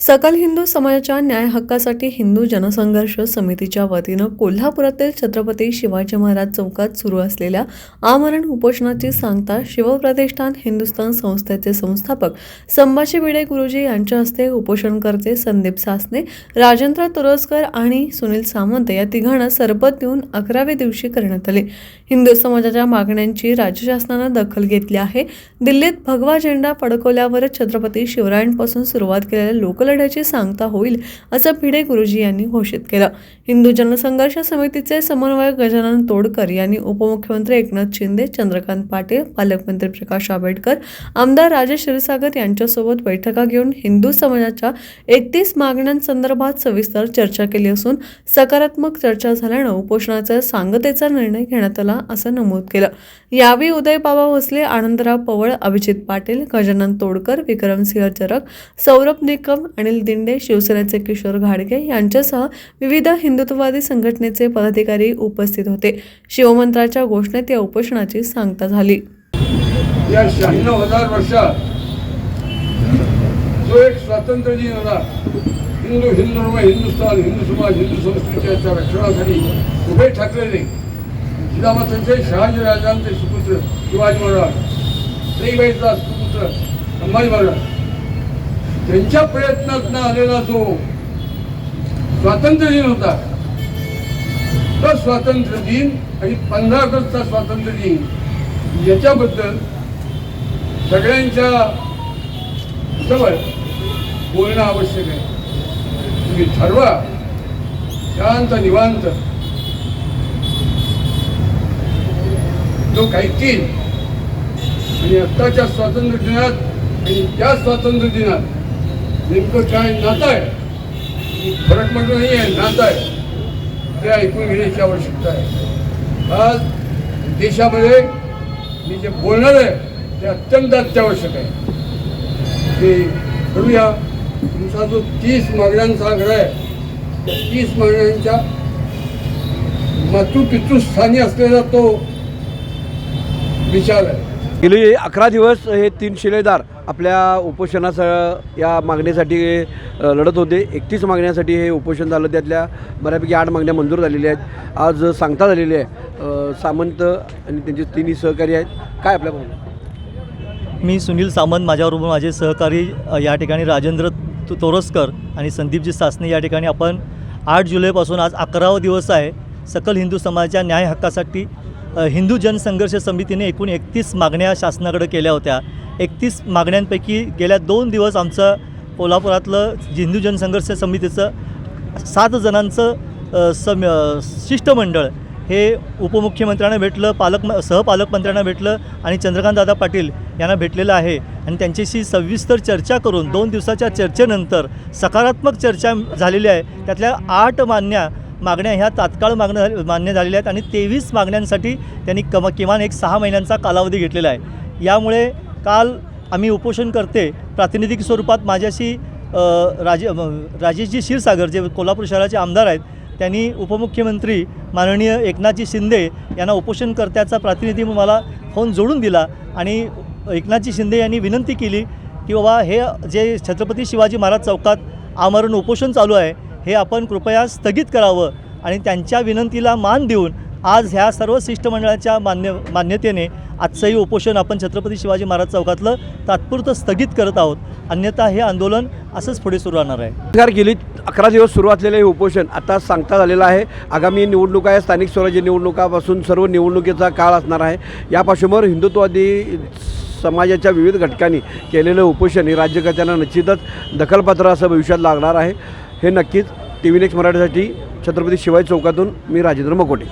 सकल हिंदू समाजाच्या न्याय हक्कासाठी हिंदू जनसंघर्ष समितीच्या वतीनं कोल्हापुरातील छत्रपती शिवाजी महाराज चौकात सुरू असलेल्या आमरण उपोषणाची सांगता शिवप्रतिष्ठान हिंदुस्थान संस्थेचे संस्थापक संभाजी भिडे गुरुजी यांच्या हस्ते उपोषणकर्ते संदीप सासने राजेंद्र तुरस्कर आणि सुनील सामंत या तिघांना सरबत देऊन अकराव्या दिवशी करण्यात आले. हिंदू समाजाच्या मागण्यांची राज्य शासनानं दखल घेतली आहे. दिल्लीत भगवा झेंडा फडकवल्यावरच छत्रपती शिवरायांपासून सुरुवात केलेल्या लोकलढ्याची सांगता होईल असं भिडे गुरुजी यांनी घोषित केलं. हिंदू जनसंघर्ष समितीचे समन्वयक गजानन तोडकर यांनी उपमुख्यमंत्री एकनाथ शिंदे चंद्रकांत पाटील पालकमंत्री प्रकाश आंबेडकर आमदार राजेश क्षीरसागर यांच्यासोबत बैठका घेऊन हिंदू समाजाच्या एकतीस मागण्यांसंदर्भात सविस्तर चर्चा केली असून सकारात्मक चर्चा झाल्यानं उपोषणाचा सांगतेचा निर्णय घेण्यात आला असं नमूद केलं. यावेळी उदय बाबा भोसले आनंदराव पवळ अभिजित पाटील गजानन तोडकर विक्रमसिंह चरक सौरभ निकम अनिल दिंडे शिवसेनेचे किशोर घाडगे यांच्यासह विविध हिंदुत्ववादी संघटनेचे पदाधिकारी उपस्थित होते. शिवमंत्राच्या घोषणेत या उपोषणाची सांगता झाली. या शहाण्णव हजार वर्षात जो एक स्वातंत्र्य दिन होता हिंदू हिंदू धर्म हिंदुस्थान हिंदू समाज हिंदू संस्कृतीच्या रक्षणासाठी उभे ठाकलेले जिजामातांचे शहाजी राजांचे सुपुत्र शिवाजी महाराज श्रीबाईचा सुपुत्र संभाजी महाराज त्यांच्या प्रयत्नातनं आलेला जो स्वातंत्र्य दिन होता. तो स्वातंत्र्य दिन आणि पंधरा ऑगस्टचा स्वातंत्र्य दिन याच्याबद्दल सगळ्यांच्या जवळ बोलणं आवश्यक आहे. तुम्ही ठरवा. शांत निवांत. लोक ऐकतील आणि आत्ताच्या स्वातंत्र्य दिनात आणि त्या स्वातंत्र्य दिनात नेमकं काय नातं आहे फरक म्हणजे नाही आहे नात आहे. ते ऐकून घेण्याची आवश्यकता आहे. आज देशामध्ये मी जे बोलणार आहे ते अत्यंत अत्यावश्यक आहे. ते करूया. तुमचा जो तीस मागण्यांचा आग्रह आहे त्या तीस मागण्यांच्या मातृपितृस्थानी असलेला तो विचार आहे. गेली अकरा दिवस हे तीन शिलेदार आपल्या उपोषणाचं या मागणीसाठी लढत होते. एकतीस मागण्यासाठी हे उपोषण झालं. त्यातल्या बऱ्यापैकी आठ मागण्या मंजूर झालेल्या आहेत. आज सांगता झालेली आहे सामंत आणि त्यांचे तिन्ही सहकारी आहेत. काय आपल्या भावना? मी सुनील सामंत माझ्याबरोबर माझे सहकारी या ठिकाणी राजेंद्र तोरसकर आणि संदीपजी सासने या ठिकाणी. आपण आठ जुलैपासून आज अकरावा दिवस आहे. सकल हिंदू समाजाच्या न्याय हक्कासाठी हिंदू जनसंघर्ष समितीने एकूण एकतीस मागण्या शासनाकडे केल्या होत्या. एकतीस मागण्यांपैकी गेल्या दोन दिवस आमचं कोल्हापुरातलं हिंदू जनसंघर्ष समितीचं सात जणांचं सम शिष्टमंडळ हे उपमुख्यमंत्र्यांना भेटलं पालक सहपालकमंत्र्यांना भेटलं आणि चंद्रकांतदादा पाटील यांना भेटलेलं आहे. आणि त्यांच्याशी सविस्तर चर्चा करून दोन दिवसाच्या चर्चेनंतर सकारात्मक चर्चा झालेली आहे. त्यातल्या आठ मान्या मागण्या ह्या तात्काळ मागण्या मान्य झालेल्या आहेत आणि तेवीस मागण्यांसाठी त्यांनी कम किमान एक सहा महिन्यांचा कालावधी घेतलेला आहे. यामुळे काल आम्ही उपोषण करते प्रातिनिधिक स्वरूपात माझ्याशी राजे राजेशजी क्षीरसागर जे कोल्हापूर शहराचे आमदार आहेत त्यांनी उपमुख्यमंत्री माननीय एकनाथजी शिंदे यांना उपोषणकर्त्याचा प्रतिनिधी मला फोन जोडून दिला आणि एकनाथजी शिंदे यांनी विनंती केली की बाबा हे जे छत्रपती शिवाजी महाराज चौकात आमरण उपोषण चालू आहे हे आपण कृपया स्थगित करावं आणि त्यांच्या विनंतीला मान देऊन आज ह्या सर्व शिष्टमंडळाच्या मान्य मान्यतेने आजचंही उपोषण आपण छत्रपती शिवाजी महाराज चौकातलं तात्पुरतं स्थगित करत आहोत. अन्यथा हे आंदोलन असंच पुढे सुरू राहणार आहे. सरकार गेली अकरा दिवस सुरू असलेलं हे उपोषण आता सांगता झालेलं आहे. आगामी निवडणुका आहे स्थानिक स्वराज्य निवडणुकापासून सर्व निवडणुकीचा काळ असणार आहे. या पार्श्वभूमीवर हिंदुत्ववादी समाजाच्या विविध घटकांनी केलेलं उपोषण हे राज्यकर्त्यांना निश्चितच दखलपात्र असं भविष्यात लागणार आहे. हे नक्कीच टी व्ही नेक्स्ट मराठीसाठी छत्रपती शिवाजी चौकातून मी राजेंद्र मकोटे.